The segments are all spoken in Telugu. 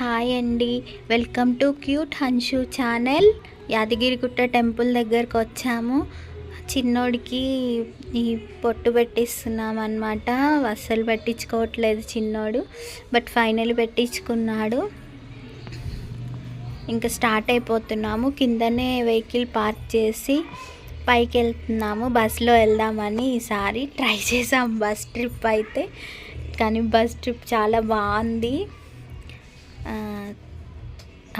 హాయ్ అండి. Welcome to cute Hanshu channel. Yadagirigutta temple దగ్గరకు వచ్చాము. చిన్నోడికి ఈ పొట్టు పెట్టిస్తున్నాం అనమాట అస్సలు పెట్టించుకోవట్లేదు చిన్నోడు. బట్ ఫైనల్ పెట్టించుకున్నాడు. ఇంకా స్టార్ట్ అయిపోతున్నాము. కిందనే వెహికల్ పార్క్ చేసి పైకి వెళ్తున్నాము. బస్సులో వెళ్దామని ఈసారి ట్రై చేసాం. బస్ ట్రిప్ అయితే. కానీ బస్ ట్రిప్ చాలా బాగుంది.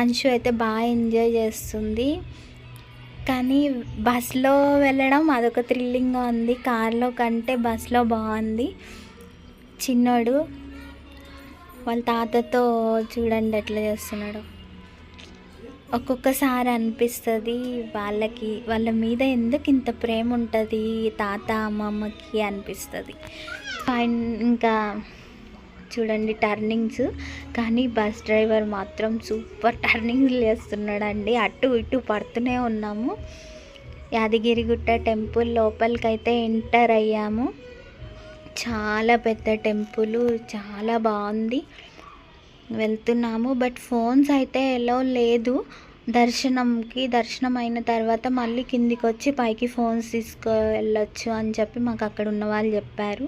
అంశు అయితే బాగా ఎంజాయ్ చేస్తుంది. కానీ బస్లో వెళ్ళడం అదొక థ్రిల్లింగ్గా ఉంది. కార్లో కంటే బస్లో బాగుంది. చిన్నోడు వాళ్ళ తాతతో చూడండి ఎట్లా చేస్తున్నాడు. ఒక్కొక్కసారి అనిపిస్తుంది వాళ్ళకి వాళ్ళ మీద ఎందుకు ఇంత ప్రేమ ఉంటుంది తాత అమ్మమ్మకి అనిపిస్తుంది. ఫైన్ ఇంకా చూడండి టర్నింగ్స్. కానీ బస్ డ్రైవర్ మాత్రం సూపర్ టర్నింగ్స్ వేస్తున్నాడండి అటు ఇటు పడుతూనే ఉన్నాము. యాదగిరిగుట్ట టెంపుల్ లోపలికైతే ఎంటర్ అయ్యాము. చాలా పెద్ద టెంపుల్ చాలా బాగుంది. వెళ్తున్నాము. బట్ ఫోన్స్ అయితే ఎలా లేదు. దర్శనంకి దర్శనం అయిన తర్వాత మళ్ళీ కిందికి వచ్చి పైకి ఫోన్స్ తీసుకు వెళ్ళొచ్చు అని చెప్పి మాకు అక్కడ ఉన్న వాళ్ళు చెప్పారు.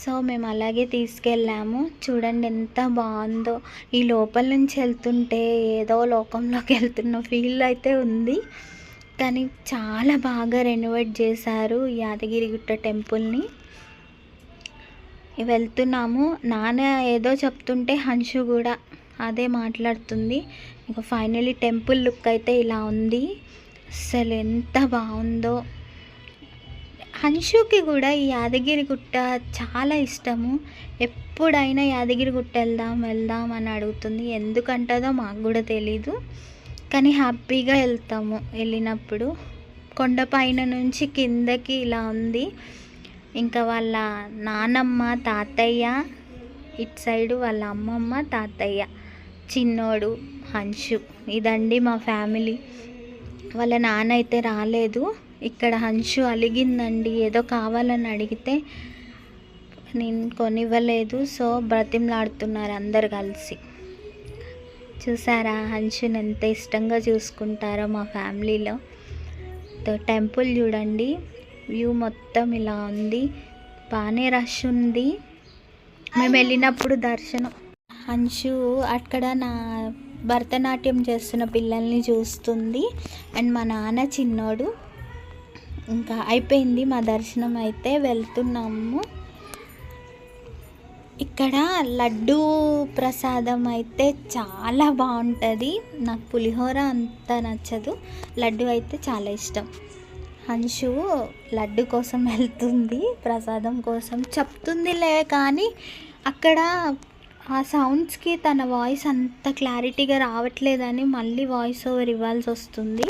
సో మేము అలాగే తీసుకెళ్ళాము. చూడండి ఎంత బాగుందో. ఈ లోపల నుంచి వెళ్తుంటే ఏదో లోకంలోకి వెళ్తున్న ఫీల్ అయితే ఉంది. కానీ చాలా బాగా రెనోవేట్ చేశారు యాదగిరిగుట్ట టెంపుల్ని వెళ్తున్నాము. నాన్న ఏదో చెప్తుంటే హన్షు కూడా అదే మాట్లాడుతుంది. ఇక ఫైనలీ టెంపుల్ లుక్ అయితే ఇలా ఉంది. అసలు ఎంత బాగుందో. హన్షుకి కూడా ఈ యాదగిరి గుట్ట చాలా ఇష్టము. ఎప్పుడైనా యాదగిరి గుట్ట వెళ్దాం వెళ్దాం అని అడుగుతుంది. ఎందుకంటుందో మాకు కూడా తెలీదు. కానీ హ్యాపీగా వెళ్తాము వెళ్ళినప్పుడు. కొండపైన నుంచి కిందకి ఇలా ఉంది. ఇంకా వాళ్ళ నానమ్మ తాతయ్య ఇటు సైడు వాళ్ళ అమ్మమ్మ తాతయ్య చిన్నోడు హన్షు. ఇదండి మా ఫ్యామిలీ. వాళ్ళ నాన్న అయితే రాలేదు. ఇక్కడ హంషు అలిగిందండి. ఏదో కావాలని అడిగితే నేను కొనివ్వలేదు. సో బ్రతిమలాడుతున్నారు అందరు కలిసి. చూసారా? హన్షుని ఎంత ఇష్టంగా చూసుకుంటారో మా ఫ్యామిలీలో. తో టెంపుల్ చూడండి. వ్యూ మొత్తం ఇలా ఉంది. బాగానే రష్ ఉంది. మేము వెళ్ళినప్పుడు దర్శనం. హంషు అక్కడ నా భరతనాట్యం చేస్తున్న పిల్లల్ని చూస్తుంది. అండ్ మా నాన్న చిన్నోడు. ఇంకా అయిపోయింది మా దర్శనం అయితే వెళ్తున్నాము. ఇక్కడ లడ్డు ప్రసాదం అయితే చాలా బాగుంటుంది. నాకు పులిహోర అంత నచ్చదు. లడ్డు అయితే చాలా ఇష్టం. హంషు లడ్డు కోసం వెళ్తుంది ప్రసాదం కోసం చెప్తుందిలే కానీ అక్కడ ఆ సౌండ్స్కి తన వాయిస్ అంత క్లారిటీగా రావట్లేదని మళ్ళీ వాయిస్ ఓవర్ ఇవ్వాల్సి వస్తుంది.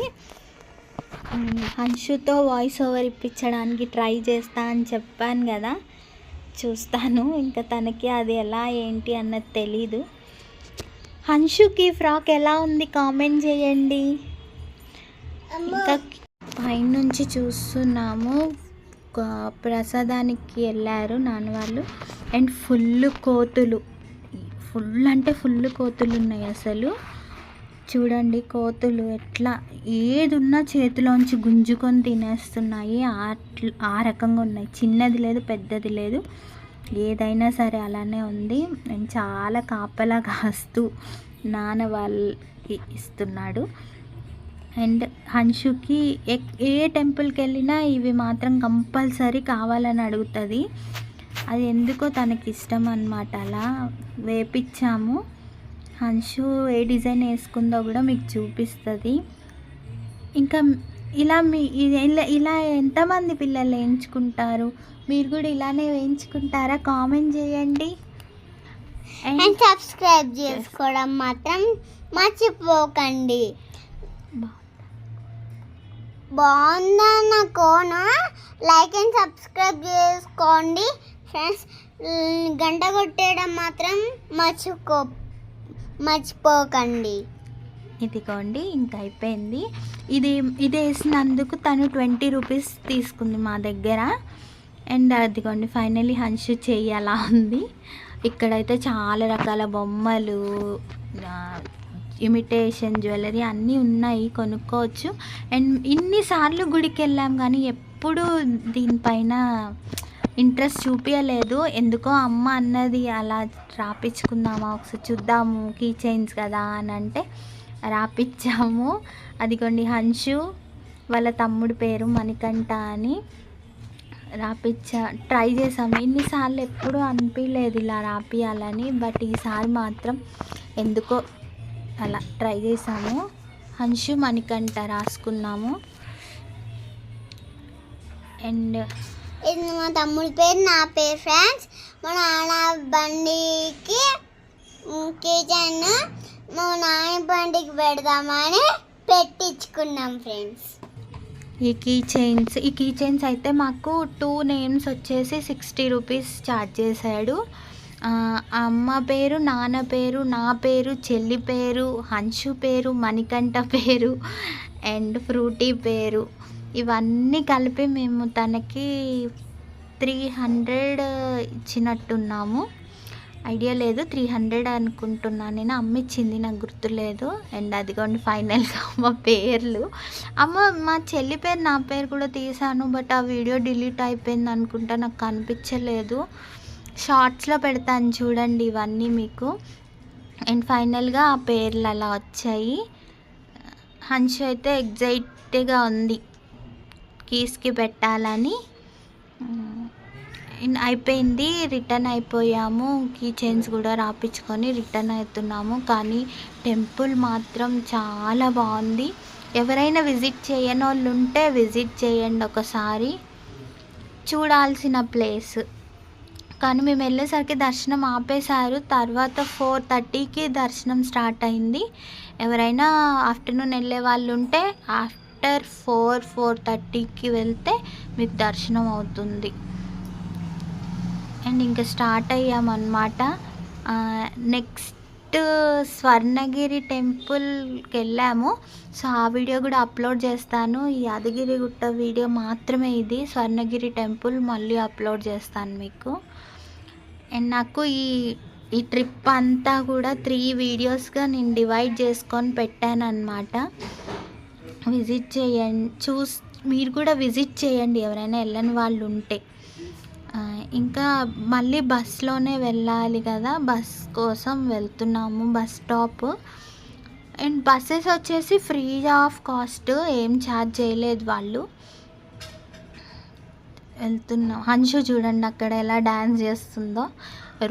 అంశుతో వాయిస్ ఓవర్ ఇప్పించడానికి ట్రై చేస్తా అని చెప్పాను కదా. చూస్తాను. ఇంకా తనకి అది ఎలా ఏంటి అన్నది తెలీదు. హన్షుకి ఫ్రాక్ ఎలా ఉంది కామెంట్ చేయండి. ఇంకా పైనుంచి చూస్తున్నాము. ప్రసాదానికి వెళ్ళారు నాన్న వాళ్ళు అండ్ ఫుల్ కోతులు. ఫుల్ అంటే ఫుల్ కోతులు ఉన్నాయి అసలు. చూడండి కోతులు ఎట్లా ఏది చేతిలోంచి గుంజుకొని తినేస్తున్నాయి. ఆ రకంగా ఉన్నాయి. చిన్నది లేదు పెద్దది లేదు. ఏదైనా సరే అలానే ఉంది. నేను చాలా కాపలా కాస్తూ నాన్న వాళ్ళకి ఇస్తున్నాడు. అండ్ హన్షుకి ఎక్- ఏ టెంపుల్కి వెళ్ళినా ఇవి మాత్రం కంపల్సరీ కావాలని అడుగుతుంది. అది ఎందుకో తనకి ఇష్టం అనమాట అలా వేపించాము హన్షు ఏ డిజైన్ వేసుకుందో కూడా మీకు చూపిస్తుంది. ఇంకా ఇలా మీ ఇలా ఇలా ఎంతమంది పిల్లలు వేయించుకుంటారు? మీరు కూడా ఇలానే వేయించుకుంటారా? కామెంట్ చేయండి. అండ్ సబ్స్క్రైబ్ చేసుకోవడం మాత్రం మర్చిపోకండి. బాగుందన్న కోన? లైక్ అండ్ సబ్స్క్రైబ్ చేసుకోండి. ఫ్రెండ్స్ గంట కొట్టేయడం మాత్రం మర్చిపో మర్చిపోకండి. ఇదిగోండి ఇంకా అయిపోయింది. ఇది ఇది వేసినందుకు తను ట్వంటీ రూపీస్ తీసుకుంది మా దగ్గర. అండ్ అదిగోండి ఫైనలీ హన్షు చెయ్యి అలా ఉంది. ఇక్కడైతే చాలా రకాల బొమ్మలు ఇమిటేషన్ జ్యువెలరీ అన్నీ ఉన్నాయి కొనుక్కోవచ్చు. అండ్ ఇన్నిసార్లు గుడికి వెళ్ళాం కానీ ఎప్పుడు దీనిపైన ఇంట్రెస్ట్ చూపించలేదు ఎందుకో అమ్మ అన్నది అలా రాపించుకుందామా ఒకసారి చూద్దాము కీ చైన్స్ కదా అని అంటే రాపించాము అదిగోండి హన్షు వాళ్ళ తమ్ముడి పేరు మణికంఠ అని రాపిచ్చా ట్రై చేసాము ఇన్నిసార్లు ఎప్పుడూ అనిపించలేదు ఇలా రాపియాలని బట్ ఈసారి మాత్రం ఎందుకో అలా ట్రై చేసాము హన్షు మణికంఠ రాసుకున్నాము. అండ్ ఇది మా తమ్ముడి పేరు నా పేరు ఫ్రెండ్స్. మా నాన్న బండికి కిచెన్ మా నాన్న బండికి పెడదామని పెట్టించుకున్నాం ఫ్రెండ్స్. ఈ కీ చైన్స్ ఈ కీ చైన్స్ అయితే మాకు టూ నేమ్స్ వచ్చేసి సిక్స్టీ రూపీస్ ఛార్జ్ చేశాడు. అమ్మ పేరు నాన్న పేరు నా పేరు చెల్లి పేరు హంషు పేరు మణికంఠ పేరు అండ్ ఫ్రూటీ పేరు. ఇవన్నీ కలిపి మేము తనకి త్రీ హండ్రెడ్ ఇచ్చినట్టున్నాము. ఐడియా లేదు త్రీ హండ్రెడ్ అనుకుంటున్నాను నేను అమ్మ ఇచ్చింది నాకు గుర్తులేదు అండ్ అదిగోండి ఫైనల్గా మా పేర్లు. అమ్మ మా చెల్లి పేరు నా పేరు కూడా తీసాను బట్ ఆ వీడియో డిలీట్ అయిపోయింది అనుకుంటా నాకు కనిపించలేదు. షార్ట్స్లో పెడతాను చూడండి ఇవన్నీ మీకు. అండ్ ఫైనల్గా ఆ పేర్లు అలా వచ్చాయి. హన్షు అయితే ఎగ్జైట్గా ఉంది. కీస్కి పెట్టాలని. అయిపోయింది రిటర్న్ అయిపోయాము. కీ చైన్స్ కూడా రాపించుకొని రిటర్న్ అవుతున్నాము. కానీ టెంపుల్ మాత్రం చాలా బాగుంది. ఎవరైనా విజిట్ చేయని వాళ్ళు ఉంటే విజిట్ చేయండి ఒకసారి. చూడాల్సిన ప్లేస్. కానీ మేము వెళ్ళేసరికి దర్శనం ఆపేశారు. తర్వాత ఫోర్ థర్టీకి దర్శనం స్టార్ట్ అయింది. ఎవరైనా ఆఫ్టర్నూన్ వెళ్ళే వాళ్ళు ఉంటే ఆఫ్టర్ ఫోర్ ఫోర్ థర్టీకి వెళ్తే మీకు దర్శనం అవుతుంది. అండ్ ఇంకా స్టార్ట్ అయ్యామన్నమాట. నెక్స్ట్ స్వర్ణగిరి టెంపుల్కి వెళ్ళాము. సో ఆ వీడియో కూడా అప్లోడ్ చేస్తాను. ఈ యాదగిరి గుట్ట వీడియో మాత్రమే ఇది. స్వర్ణగిరి టెంపుల్ మళ్ళీ అప్లోడ్ చేస్తాను మీకు. అండ్ నాకు ఈ ఈ ట్రిప్ అంతా కూడా త్రీ వీడియోస్గా నేను డివైడ్ చేసుకొని పెట్టాను అనమాట విజిట్ చేయండి. చూస్ మీరు కూడా విజిట్ చేయండి ఎవరైనా వెళ్ళని వాళ్ళు ఉంటే ఇంకా మళ్ళీ బస్లోనే వెళ్ళాలి కదా. బస్ కోసం వెళ్తున్నాము బస్ స్టాప్. అండ్ బస్సెస్ వచ్చేసి ఫ్రీ ఆఫ్ కాస్ట్ ఏం ఛార్జ్ చేయలేదు వాళ్ళు. వెళ్తున్నాం. హన్షు చూడండి అక్కడ ఎలా డ్యాన్స్ చేస్తుందో.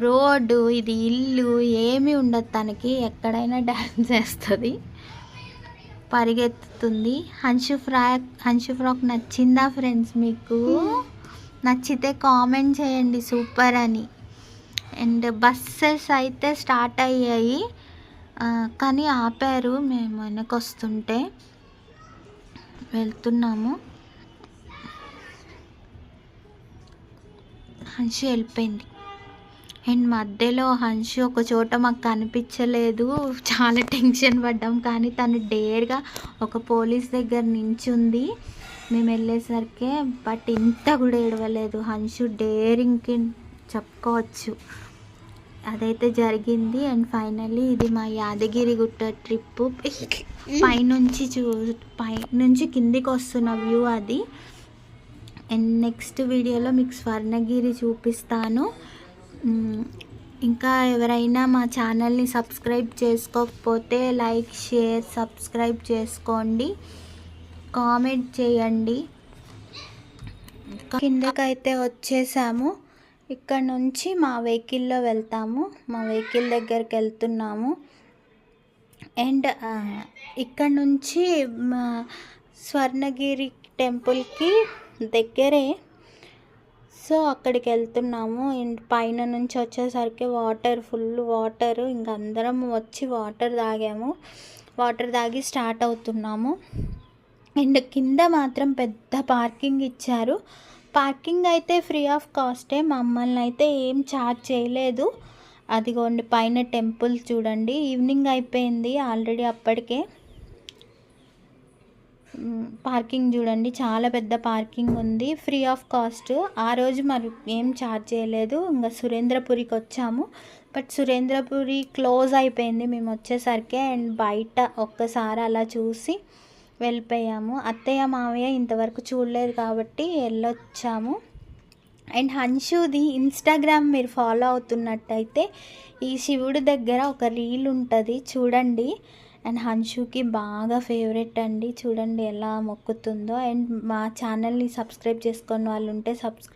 రోడ్డు ఇది ఇల్లు ఏమీ ఉండదు తనకి. ఎక్కడైనా డ్యాన్స్ చేస్తుంది. పరిగెత్తుతుంది. హన్షు ఫ్రాక్ హన్షు ఫ్రాక్ నచ్చిందా ఫ్రెండ్స్ మీకు? నచ్చితే కామెంట్ చేయండి సూపర్ అని. అండ్ బస్సెస్ అయితే స్టార్ట్ అయ్యాయి. కానీ ఆపారు మేము వెనకొస్తుంటే వస్తుంటే వెళ్తున్నాము. హన్షు వెళ్ళిపోయింది. అండ్ మధ్యలో హన్షు ఒక చోట మాకు కనిపించలేదు. చాలా టెన్షన్ పడ్డాం. కానీ తను డేర్గా ఒక పోలీస్ దగ్గర నించుంది. మేము వెళ్ళేసరికి బట్ ఇంత కూడా ఏడవలేదు. హన్షు డేరింగ్కి చెప్పుకోవచ్చు. అదైతే జరిగింది. అండ్ ఫైనల్లీ ఇది మా యాదగిరి గుట్ట ట్రిప్ పైనుంచి చూ పైనుంచి కిందికి వస్తున్న వ్యూ అది. అండ్ నెక్స్ట్ వీడియోలో మీకు స్వర్ణగిరి చూపిస్తాను. ఇంకా ఎవరైనా మా ఛానల్ని సబ్స్క్రైబ్ చేసుకోకపోతే లైక్ షేర్ సబ్స్క్రైబ్ చేసుకోండి. కామెంట్ చేయండి. కిందకైతే వచ్చేసాము. ఇక్కడ నుంచి మా వెహికల్లో వెళ్తాము. మా వెహికల్ దగ్గరికి వెళ్తున్నాము. అండ్ ఇక్కడ నుంచి మా స్వర్ణగిరి టెంపుల్కి దగ్గరే సో అక్కడికి వెళ్తున్నాము పైన నుంచి వచ్చేసరికి వాటర్ ఫుల్ వాటర్. ఇంక అందరం వచ్చి వాటర్ తాగాము. వాటర్ తాగి స్టార్ట్ అవుతున్నాము. అండ్ కింద మాత్రం పెద్ద పార్కింగ్ ఇచ్చారు. పార్కింగ్ అయితే ఫ్రీ ఆఫ్ కాస్టే. మమ్మల్ని అయితే ఏం ఛార్జ్ చేయలేదు. అదిగోండి పైన టెంపుల్ చూడండి. ఈవినింగ్ అయిపోయింది ఆల్రెడీ అప్పటికే. పార్కింగ్ చూడండి. చాలా పెద్ద పార్కింగ్ ఉంది. Free of cost. ఆ రోజు మరి ఏం ఛార్జ్ చేయలేదు. ఇంకా సురేంద్రపురికి వచ్చాము. బట్ సురేంద్రపురి క్లోజ్ అయిపోయింది. మేము వచ్చేసరికి అండ్ బయట ఒక్కసారి అలా చూసి వెళ్ళిపోయాము. అత్తయ్య మావయ్య ఇంతవరకు చూడలేదు కాబట్టి వెళ్ళొచ్చాము. అండ్ హన్షుది ఇన్స్టాగ్రామ్ మీరు ఫాలో అవుతున్నట్టయితే ఈ శివుడి దగ్గర ఒక రీల్ ఉంటుంది. చూడండి. అండ్ హన్షుకి బాగా ఫేవరెట్ అండి. చూడండి ఎలా మొక్కుతుందో. అండ్ మా ఛానల్ని సబ్స్క్రైబ్ చేసుకొని వాళ్ళు ఉంటే సబ్స్క్రైబ్